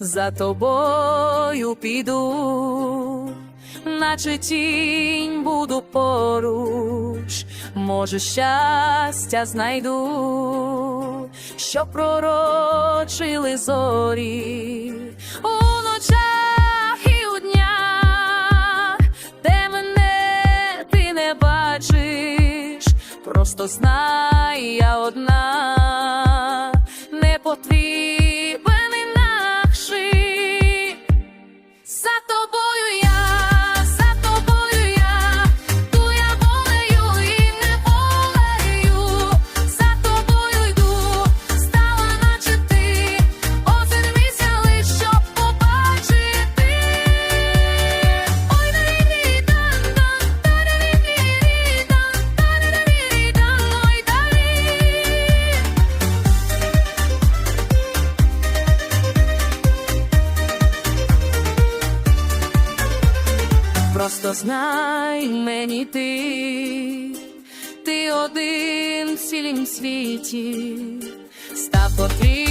за тобою піду, наче тінь буду поруч, може, щастя знайду, що пророчили зорі просто знай я одна, Просто знай мені ти, ти один в цілім світі, став потрібним